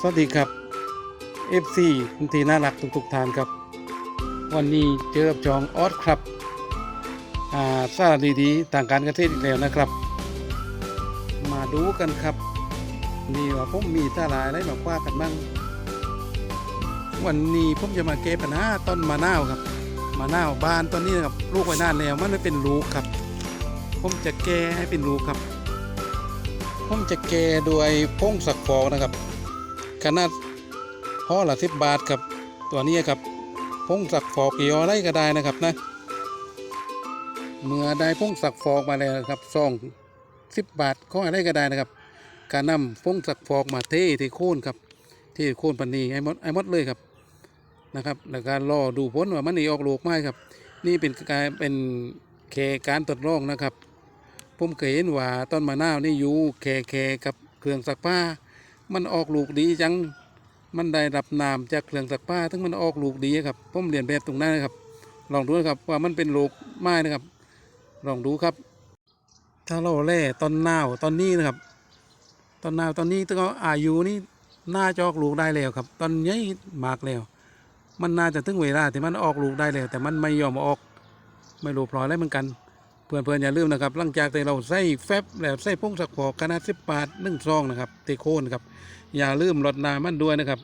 สวัสดีครับ FC คุณทีน่ารักทุกๆทานครับ วันนี้เจอกับจองออสครับอ่าสารดีๆทางการเกษตรอีกแล้วนะครับ มาดูกันครับ นี่ว่าผมมีสาระอะไรมาว่ากันบ้างวันนี้ผมจะมาแก้ปัญหาต้นมะนาวครับมะนาวบานตอนนี้นะครับลูกไว้นานแล้วมันไม่เป็นลูกครับ ผมจะแก้ให้เป็นลูกครับ ผมจะแก้ด้วยพงสักฟอกนะครับ ขนาดห่อละสิบบาทครับตัวนี้ครับพงสักฟอกกี่อะไรก็ได้นะครับนะเมื่อได้พงสักฟอกมาแล้วครับซองสิบบาทก็อะไรก็ได้นะครับ การนำพงสักฟอกมาเทที่โคนครับที่โคนปันนีไอ้มดไอ้มดเลยครับนะครับแล้วการรอดูผลว่ามันนี่ออกลูกไหมครับ นี่เป็นการเป็นเคการทดลองนะครับผมเคยเห็นว่าต้นมะนาวนี่อยู่แค่แค่กับเครื่องซักผ้า มันออกลูกดีจัง มันได้รับน้ำจากเครื่องซักผ้าทั้งมันออกลูกดีครับผมเรียนแบบตรงนั้นนะครับ ลองดูนะครับว่ามันเป็นลูกไม้นะครับ ลองดูครับ ถ้าเราแล่ต้นนาวตอนนี้นะครับต้นนาวตอนนี้ต้องอายุนี่น่าจะออกลูกได้แล้วครับ ตอนนี้มากแล้ว มันน่าจะถึงเวลาที่มันออกลูกได้แล้วแต่มันไม่ยอมออก ไม่รู้เพราะอะไรเหมือนกัน เพื่อนๆอย่าลืมนะครับ หลังจากที่เราใส่แฟบแล้วใส่พงสักพอกขนาดสิบบาทหนึ่งซองนะครับเตโคนนครับอย่าลืมลดน้ำมันด้วยนะครับ